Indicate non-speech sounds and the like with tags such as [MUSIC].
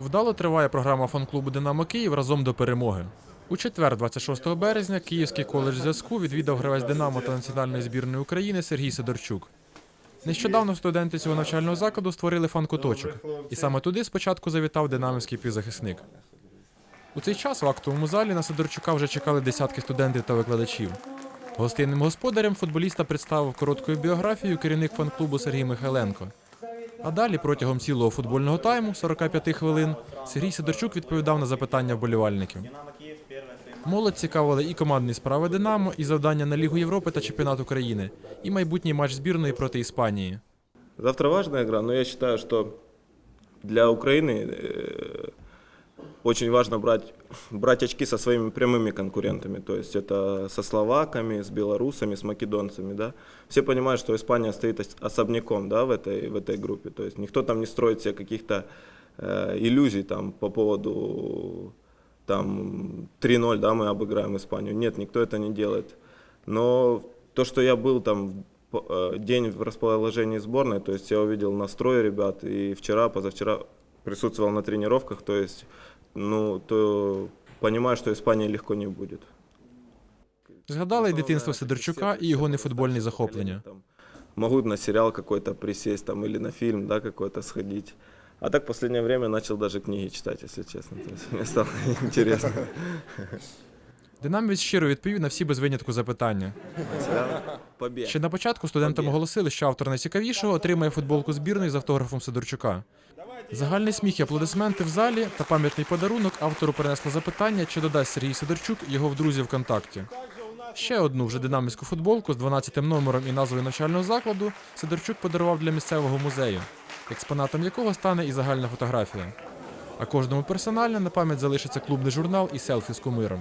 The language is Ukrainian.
Вдало триває програма фан-клубу Динамо Київ разом до перемоги. У четвер, 26 березня, Київський коледж зв'язку відвідав гравець Динамо та національної збірної України Сергій Сидорчук. Нещодавно студенти цього навчального закладу створили фан-куточок, і саме туди спочатку завітав динамівський півзахисник. У цей час в актовому залі на Сидорчука вже чекали десятки студентів та викладачів. Гостинним господарем футболіста представив короткою біографією керівник фан-клубу Сергій Михайленко. А далі протягом цілого футбольного тайму, 45 хвилин, Сергій Сидорчук відповідав на запитання вболівальників. Молодь цікавили і командні справи Динамо, і завдання на Лігу Європи та Чемпіонат України, і майбутній матч збірної проти Іспанії. Завтра важна гра, але я вважаю, що для Украины э, очень важно брать, брать очки со своими прямыми конкурентами. То есть это со словаками, с белорусами, с македонцами. Да? Все понимают, что Испания стоит ос- особняком да, в, этой, в этой группе. То есть никто там не строит себе каких-то э, иллюзий там, по поводу там, 3-0, да, мы обыграем Испанию. Нет, никто это не делает. Но то, что я был там по- э, день в расположении сборной, то есть я увидел настрой ребят, и вчера, позавчера присутствовал на тренировках, то есть, ну, то понимаю, что Испания легко не будет. Згадали й дитинство Сидорчука і його нефутбольні захоплення. Могу на сериал какой-то присесть там, или на фильм да, какой-то сходить. А так в последнее время начал даже книги читать, если честно. То есть мне стало [LAUGHS] интересно. [LAUGHS] Динамівець щиро відповів на всі без винятку запитання. Ще на початку студентам оголосили, що автор найцікавішого отримає футболку збірної з автографом Сидорчука. Загальний сміх і аплодисменти в залі та пам'ятний подарунок автору принесло запитання, чи додасть Сергій Сидорчук його в друзі ВКонтакті. Ще одну вже динамівську футболку з 12 номером і назвою навчального закладу Сидорчук подарував для місцевого музею, експонатом якого стане і загальна фотографія. А кожному персонально на пам'ять залишиться клубний журнал і селфі з кумиром.